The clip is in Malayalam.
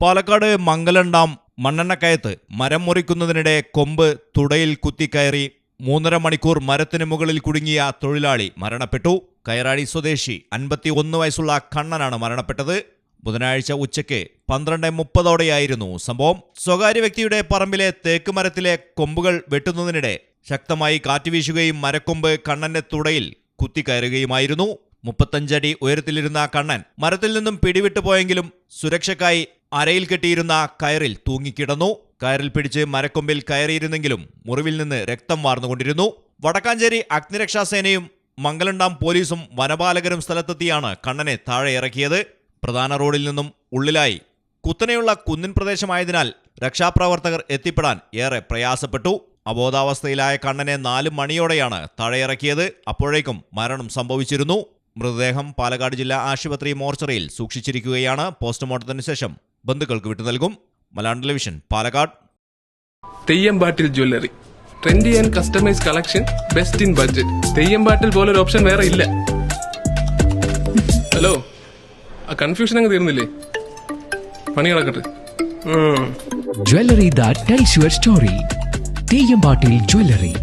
പാലക്കാട് മംഗലം ഡാം മണ്ണെണ്ണക്കയത്ത് മരം മുറിക്കുന്നതിനിടെ കൊമ്പ് തുടയിൽ കുത്തിക്കയറി മൂന്നര മണിക്കൂർ മരത്തിന് മുകളിൽ കുടുങ്ങിയ തൊഴിലാളി മരണപ്പെട്ടു. കയറാടി സ്വദേശി അൻപത്തി ഒന്ന് വയസ്സുള്ള കണ്ണനാണ് മരണപ്പെട്ടത്. ബുധനാഴ്ച ഉച്ചയ്ക്ക് പന്ത്രണ്ട് മുപ്പതോടെയായിരുന്നു സംഭവം. സ്വകാര്യ വ്യക്തിയുടെ പറമ്പിലെ തേക്ക് മരത്തിലെ കൊമ്പുകൾ വെട്ടുന്നതിനിടെ ശക്തമായി കാറ്റ് വീശുകയും മരക്കൊമ്പ് കണ്ണന്റെ തുടയിൽ കുത്തിക്കയറുകയുമായിരുന്നു. മുപ്പത്തഞ്ചടി ഉയരത്തിലിരുന്ന കണ്ണൻ മരത്തിൽ നിന്നും പിടിവിട്ടു പോയെങ്കിലും സുരക്ഷയ്ക്കായി അരയിൽ കെട്ടിയിരുന്ന കയറിൽ തൂങ്ങിക്കിടന്നു. കയറിൽ പിടിച്ച് മരക്കൊമ്പിൽ കയറിയിരുന്നെങ്കിലും മുറിവിൽ നിന്ന് രക്തം വാർന്നുകൊണ്ടിരുന്നു. വടക്കാഞ്ചേരി അഗ്നിരക്ഷാസേനയും മംഗലണ്ടാം പോലീസും വനപാലകരും സ്ഥലത്തെത്തിയാണ് കണ്ണനെ താഴെ ഇറക്കിയത്. പ്രധാന റോഡിൽ നിന്നും ഉള്ളിലായി കുത്തനെയുള്ള കുന്നിൻ പ്രദേശമായതിനാൽ രക്ഷാപ്രവർത്തകർ എത്തിപ്പെടാൻ ഏറെ പ്രയാസപ്പെട്ടു. അബോധാവസ്ഥയിലായ കണ്ണനെ നാല് മണിയോടെയാണ് താഴെയിറക്കിയത് അപ്പോഴേക്കും മരണം സംഭവിച്ചിരുന്നു. മൃതദേഹം പാലക്കാട് ജില്ലാ ആശുപത്രി മോർച്ചറിയിൽ സൂക്ഷിച്ചിരിക്കുകയാണ്. പോസ്റ്റ്മോർട്ടത്തിന് ശേഷം ബന്ധുക്കൾക്ക് വിട്ടു നൽകും. Malayalam television Palakkad. Theyyampattil jewellery. Trendy and customise collection best in budget Theyyampattil ഒരു ഓപ്ഷൻ വേറെ ഇല്ല. ഹലോ ആ കൺഫ്യൂഷൻ അങ്ങ് തീർന്നില്ലേ? പണി കിടക്കട്ടെ jewellery that tells your story. Theyyampattil jewellery.